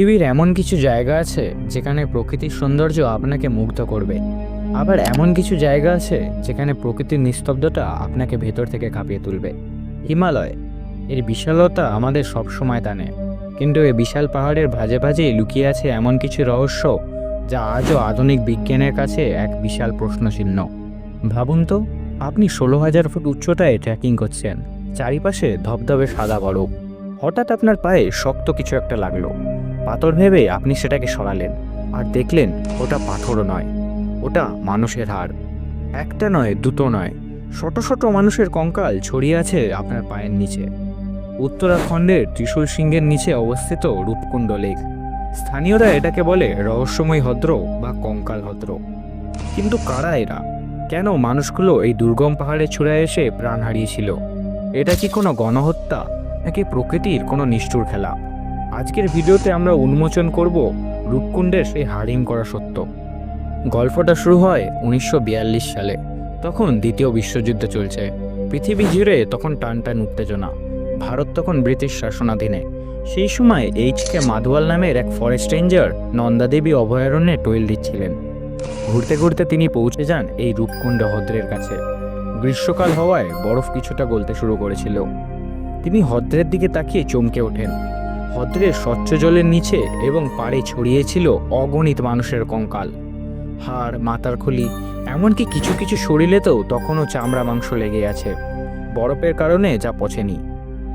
পৃথিবীর এমন কিছু জায়গা আছে যেখানে প্রকৃতির সৌন্দর্য আপনাকে মুগ্ধ করবে। আবার এমন কিছু জায়গা আছে যেখানে প্রকৃতির নিস্তব্ধতা আপনাকে ভেতর থেকে কাঁপিয়ে তুলবে। হিমালয়, এর বিশালতা আমাদের সবসময় টানে। কিন্তু এই বিশাল পাহাড়ের ভাজে ভাজে লুকিয়ে আছে এমন কিছু রহস্য যা আজও আধুনিক বিজ্ঞানের কাছে এক বিশাল প্রশ্নচিহ্ন। ভাবুন তো, আপনি ষোলো হাজার ফুট উচ্চতায় ট্রেকিং করছেন, চারিপাশে ধবধবে সাদা বরফ। হঠাৎ আপনার পায়ে শক্ত কিছু একটা লাগল। পাথর ভেবে আপনি সেটাকে সরালেন আর দেখলেন ওটা পাথরও নয়, ওটা মানুষের হাড়। একটা নয়, দুটো নয়, শত শত মানুষের কঙ্কাল ছড়িয়ে আছে আপনার পায়ের নিচে। উত্তরাখণ্ডের ত্রিশূল সিংহের নিচে অবস্থিত রূপকুণ্ড লেক। স্থানীয়রা এটাকে বলে রহস্যময় হদ্র বা কঙ্কাল হদ্র। কিন্তু কারা এরা? কেন মানুষগুলো এই দুর্গম পাহাড়ে ছুড়ে এসে প্রাণ হারিয়েছিল? এটা কি কোনো গণহত্যা, নাকি প্রকৃতির কোনো নিষ্ঠুর খেলা? আজকের ভিডিওতে আমরা উন্মোচন করব রূপকুণ্ডের সেই হারিম করা সত্য। গল্পটা শুরু হয় উনিশশো বিয়াল্লিশ সালে। তখন দ্বিতীয় বিশ্বযুদ্ধ চলছে। পৃথিবী জুড়ে তখন টান টান উত্তেজনা। ভারত তখন ব্রিটিশ শাসনাধীনে। সেই সময় এইচ কে মাধওয়াল নামের এক ফরেস্ট রেঞ্জার নন্দাদেবী অভয়ারণ্যে টোয়েল দিচ্ছিলেন। ঘুরতে ঘুরতে তিনি পৌঁছে যান এই রূপকুণ্ড হদ্রের কাছে। গ্রীষ্মকাল হওয়ায় বরফ কিছুটা গলতে শুরু করেছিল। তিনি হদ্রের দিকে তাকিয়ে চমকে ওঠেন। হ্রদের স্বচ্ছ জলের নিচে এবং পাড়ে ছড়িয়েছিল অগণিত মানুষের কঙ্কাল। হাড়, মাথার খুলি, এমনকি কিছু কিছু শরীরেতেও তখনও চামড়া মাংস লেগে আছে। বরফের কারণে যা পচেনি।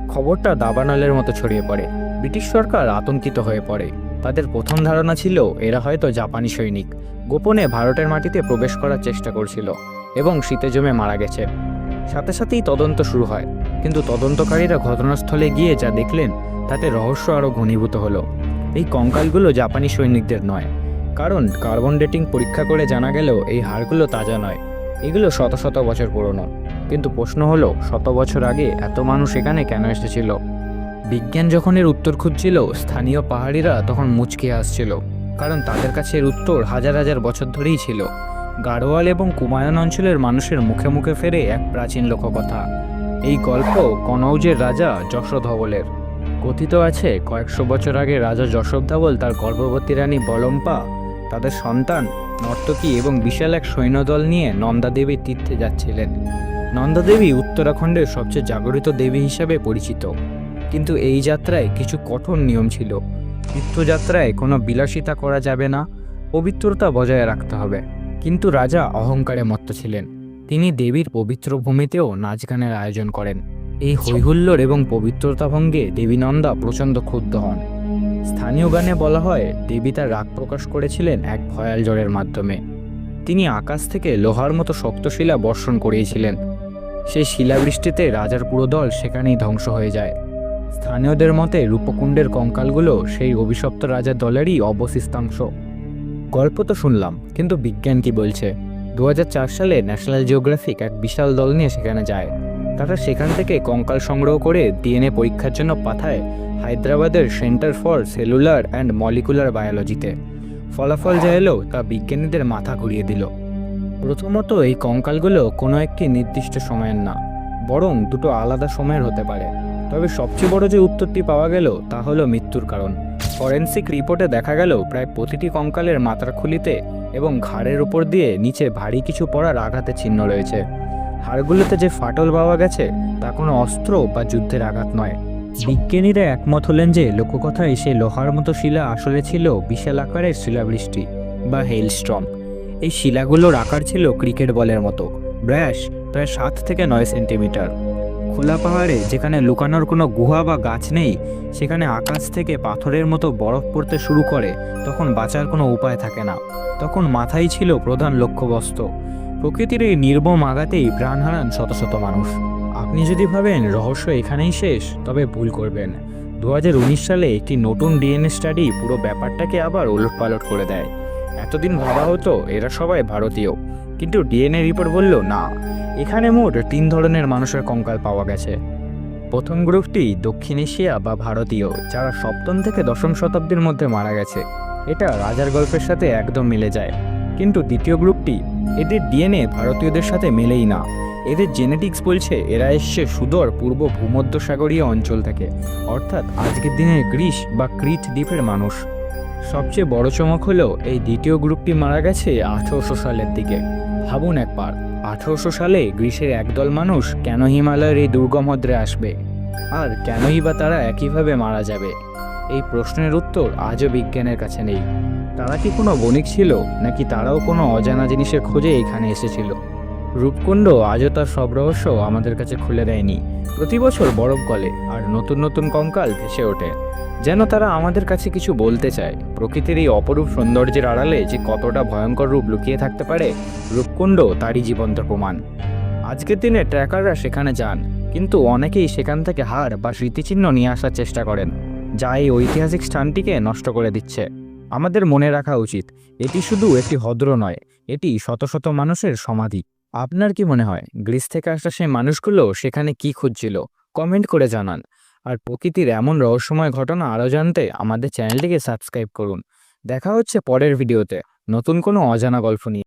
খবরটা দাবানলের মতো ছড়িয়ে পড়ে। ব্রিটিশ সরকার আতঙ্কিত হয়ে পড়ে। তাদের প্রথম ধারণা ছিল, এরা হয়তো জাপানি সৈনিক। গোপনে ভারতের মাটিতে প্রবেশ করার চেষ্টা করছিল এবং শীতে জমে মারা গেছে। সাথে সাথেই তদন্ত শুরু হয়। কিন্তু তদন্তকারীরা ঘটনাস্থলে গিয়ে যা দেখলেন, তাতে রহস্য আরও ঘনীভূত হলো। এই কঙ্কালগুলো জাপানি সৈনিকদের নয়, কারণ কার্বন ডেটিং পরীক্ষা করে জানা গেলেও এই হাড়গুলো তাজা নয়। এগুলো শত শত বছর পুরনো। কিন্তু প্রশ্ন হলো, শত বছর আগে এত মানুষ এখানে কেন এসেছিল? বিজ্ঞান যখন এর উত্তর খুঁজছিল, স্থানীয় পাহাড়িরা তখন মুচকে আসছিল কারণ তাদের কাছে এর উত্তর হাজার হাজার বছর ধরেই ছিল। গাড়োয়াল এবং কুমায়ুন অঞ্চলের মানুষের মুখে মুখে ফেরে এক প্রাচীন লোককথা। এই গল্প কনৌজের রাজা যশোধবলের কথিত আছে, কয়েকশো বছর আগে রাজা যশোধবল তার গর্ভবতী রানী বলম্পা, তাদের সন্তান নর্তকী এবং বিশাল এক সৈন্যদল নিয়ে নন্দাদেবীর তীর্থে যাচ্ছিলেন। নন্দাদেবী উত্তরাখণ্ডের সবচেয়ে জাগরিত দেবী হিসাবে পরিচিত। কিন্তু এই যাত্রায় কিছু কঠোর নিয়ম ছিল। তীর্থযাত্রায় কোনো বিলাসিতা করা যাবে না, পবিত্রতা বজায় রাখতে হবে। কিন্তু রাজা অহংকারে মত্ত ছিলেন। তিনি দেবীর পবিত্র ভূমিতেও নাচ গানের আয়োজন করেন। এই হৈহুল্লোর এবং পবিত্রতা ভঙ্গে দেবী নন্দা প্রচণ্ড ক্ষুব্ধ হন। স্থানীয় গানে বলা হয়, দেবী তার রাগ প্রকাশ করেছিলেন এক ভয়াল জ্বরের মাধ্যমে। তিনি আকাশ থেকে লোহার মতো শক্ত শিলা বর্ষণ করিয়েছিলেন। সেই শিলাবৃষ্টিতে রাজার পুরো দল সেখানেই ধ্বংস হয়ে যায়। স্থানীয়দের মতে, রূপকুণ্ডের কঙ্কালগুলো সেই অভিশপ্ত রাজার দলেরই অবশিষ্টাংশ। গল্প তো শুনলাম, কিন্তু বিজ্ঞান কি বলছে? দু হাজার চার সালে ন্যাশনাল জিওগ্রাফিক এক বিশাল দল নিয়ে সেখানে যায়। তারা সেখান থেকে কঙ্কাল সংগ্রহ করে ডিএনএ পরীক্ষার জন্য পাঠায় হায়দ্রাবাদের Centre for Cellular and Molecular বায়োলজিতে ফলাফল যা এলো তা বিজ্ঞানীদের মাথা ঘুরিয়ে দিল। প্রথমত এই কঙ্কালগুলো কোনো একটি নির্দিষ্ট সময়ের না, বরং দুটো আলাদা সময়ের হতে পারে। তবে সবচেয়ে বড় যে উত্তরটি পাওয়া গেল তা হলো মৃত্যুর কারণ। ফরেন্সিক রিপোর্টে দেখা গেল প্রায় প্রতিটি কঙ্কালের মাথার খুলিতে এবং ঘাড়ের উপর দিয়ে নিচে ভারী কিছু পড়ার আঘাতের চিহ্ন রয়েছে। হাড়গুলোতে যে ফাটল পাওয়া গেছে, তা কোনো অস্ত্র বা যুদ্ধের আঘাত নয়। বিজ্ঞানীরা একমত হলেন যে লোককথায় সে লোহার মতো শিলা আসলে ছিল বিশাল আকারের শিলাবৃষ্টি বা হেলস্ট্রম। এই শিলাগুলোর আকার ছিল ক্রিকেট বলের মতো। ব্যাস, প্রায় সাত থেকে নয় সেন্টিমিটার। খোলা পাহাড়ে যেখানে লুকানোর কোনো গুহা বা গাছ নেই, সেখানে আকাশ থেকে পাথরের মতো বরফ পড়তে শুরু করে, তখন বাঁচার কোনো উপায় থাকে না। তখন মাথায় ছিল প্রধান লক্ষ্যবস্তু। প্রকৃতির এই নির্মম আঘাতেই প্রাণ হারান শত শত মানুষ। আপনি যদি ভাবেন রহস্য এখানেই শেষ, তবে ভুল করবেন। দু হাজার উনিশ সালে একটি নতুন ডিএনএ স্টাডি পুরো ব্যাপারটাকে আবার ওলটপালট করে দেয়। এতদিন ভাবা হতো এরা সবাই ভারতীয়। কিন্তু ডিএনএ রিপোর্ট বলল, না, এখানে মোট তিন ধরনের মানুষের কঙ্কাল পাওয়া গেছে। প্রথম গ্রুপটি দক্ষিণ এশিয়া বা ভারতীয়, যারা সপ্তম থেকে দশম শতাব্দীর মধ্যে মারা গেছে। এটা রাজার গল্পের সাথে একদম মিলে যায়। কিন্তু দ্বিতীয় গ্রুপটি, এদের ডিএনএ ভারতীয়দের সাথে মেলেই না। এদের জেনেটিক্স বলছে এরা এসছে সুদর পূর্ব ভূমধ্যসাগরীয় অঞ্চল থেকে। অর্থাৎ আজকের দিনে গ্রিস বা ক্রিট দ্বীপের মানুষ। সবচেয়ে বড় চমক হলো এই দ্বিতীয় গ্রুপটি মারা গেছে আঠারোশো সালের দিকে। ভাবুন একবার, আঠারোশো সালে গ্রীসের একদল মানুষ কেন হিমালয়ের এই দুর্গম হদ্রে আসবে? আর কেনই বা তারা একইভাবে মারা যাবে? এই প্রশ্নের উত্তর আজও বিজ্ঞানের কাছে নেই। তারা কি কোনো বণিক ছিল, নাকি তারাও কোনো অজানা জিনিসের খোঁজে এখানে এসেছিল? রূপকুণ্ড আজও তার সব রহস্য আমাদের কাছে খুলে দেয়নি। প্রতি বছর বরফ গলে আর নতুন নতুন কঙ্কাল ভেসে ওঠে। যেন তারা আমাদের কাছে কিছু বলতে চায়। প্রকৃতির এই অপরূপ সৌন্দর্যের আড়ালে যে কতটা ভয়ঙ্কর রূপ লুকিয়ে থাকতে পারে, রূপকুণ্ড তারই জীবন্ত প্রমাণ। আজকের দিনে ট্র্যাকাররা সেখানে যান, কিন্তু অনেকেই সেখান থেকে হার বা স্মৃতিচিহ্ন নিয়ে আসার চেষ্টা করেন, যা এই ঐতিহাসিক স্থানটিকে নষ্ট করে দিচ্ছে। আমাদের মনে রাখা উচিত, এটি শুধু একটি হদ্র নয়, এটি শত শত মানুষের সমাধি। আপনার কি মনে হয়, গ্রিস থেকে আসা সেই মানুষগুলো সেখানে কি খুঁজছিল? কমেন্ট করে জানান। আর প্রকৃতির এমন রহস্যময় ঘটনা আরও জানতে আমাদের চ্যানেলটিকে সাবস্ক্রাইব করুন। দেখা হচ্ছে পরের ভিডিওতে। নতুন কোনো অজানা গল্প নিয়ে।